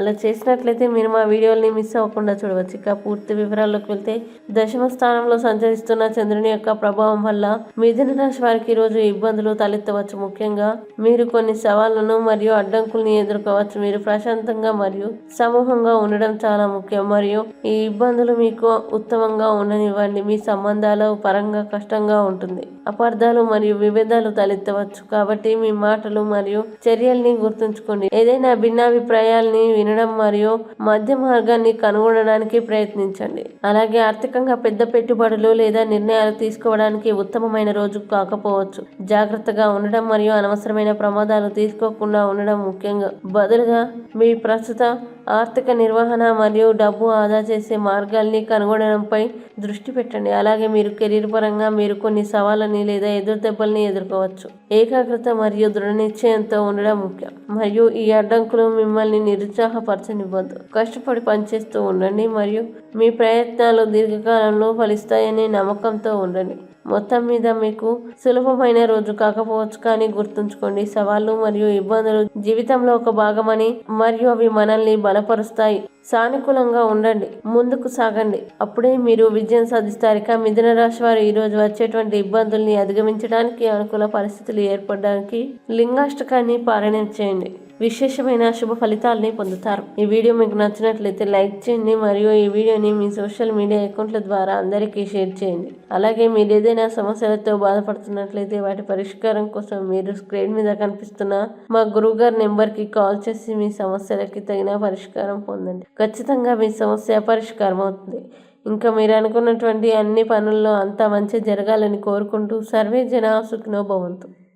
అలా చేసినట్లయితే మీరు మా వీడియోల్ని మిస్ అవ్వకుండా చూడవచ్చు. ఇక పూర్తి వివరాల్లోకి వెళ్తే దశమ స్థానంలో సంచరిస్తున్న చంద్రుని యొక్క ప్రభావం వల్ల మిథున రాశి వారికి ఈరోజు ఇబ్బందులు తలెత్తవచ్చు. ముఖ్యంగా మీరు కొన్ని సవాళ్ళను మరియు అడ్డంకుల్ని ఎదుర్కోవచ్చు. మీరు ప్రశాంతంగా మరియు సమూహంగా ఉండడం చాలా ముఖ్యం. మరియు ఈ ఇబ్బందులు మీకు ఉత్తమంగా ఉండనివ్వండి. మీ సంబంధాల పరంగా కష్టంగా ఉంటుంది. అపార్థాలు మరియు విభేదాలు తలెత్తవచ్చు. కాబట్టి మీ మాటలు మరియు చర్యల్ని గుర్తుంచుకోండి. ఏదైనా భిన్నాభిప్రాయాల్ని వినడం మరియు మధ్య మార్గాన్ని కనుగొనడానికి ప్రయత్నించండి. అలాగే ఆర్థికంగా పెద్ద పెట్టుబడులు లేదా నిర్ణయాలు తీసుకోవడానికి ఉత్తమమైన రోజు కాకపోవచ్చు. జాగ్రత్తగా ఉండడం మరియు అనవసరమైన ప్రమాదాలు తీసుకోకుండా ఉండడం ముఖ్యంగా. బదులుగా మీ ప్రస్తుత ఆర్థిక నిర్వహణ మరియు డబ్బు ఆదా చేసే మార్గాల్ని కనుగొనడంపై దృష్టి పెట్టండి. అలాగే మీరు కెరీర్ పరంగా మీరు కొన్ని సవాళ్ళని లేదా ఎదురు దెబ్బల్ని ఎదుర్కోవచ్చు. ఏకాగ్రత మరియు దృఢ నిశ్చయంతో ఉండడం ముఖ్యం. మరియు ఈ అడ్డంకులు మిమ్మల్ని నిరుత్సాహపరచనివ్వద్దు. కష్టపడి పనిచేస్తూ ఉండండి మరియు మీ ప్రయత్నాలు దీర్ఘకాలంలో ఫలిస్తాయనే నమ్మకంతో ఉండండి. మొత్తం మీద మీకు సులభమైన రోజు కాకపోవచ్చు కానీ గుర్తుంచుకోండి సవాళ్ళు మరియు ఇబ్బందులు జీవితంలో ఒక భాగమని మరియు అవి మనల్ని బలపరుస్తాయి. సానుకూలంగా ఉండండి. ముందుకు సాగండి. అప్పుడే మీరు విజయం సాధిస్తారు. ఇక మిథున రాశి వారు ఈరోజు వచ్చేటువంటి ఇబ్బందుల్ని అధిగమించడానికి అనుకూల పరిస్థితులు ఏర్పడడానికి లింగాష్టకాన్ని పారాయణం చేయండి. విశేషమైన శుభ ఫలితాలని పొందుతారు. ఈ వీడియో మీకు నచ్చినట్లయితే లైక్ చేయండి మరియు ఈ వీడియోని మీ సోషల్ మీడియా అకౌంట్ల ద్వారా అందరికీ షేర్ చేయండి. అలాగే మీరు ఏదైనా సమస్యలతో బాధపడుతున్నట్లయితే వాటి పరిష్కారం కోసం మీరు స్క్రీన్ మీద కనిపిస్తున్న మా గురువుగారి నెంబర్కి కాల్ చేసి మీ సమస్యలకి తగిన పరిష్కారం పొందండి. ఖచ్చితంగా మీ సమస్య పరిష్కారం అవుతుంది. ఇంకా మీరు అనుకున్నటువంటి అన్ని పనుల్లో అంతా మంచి జరగాలని కోరుకుంటూ సర్వే జన సుఖినో భవంతు.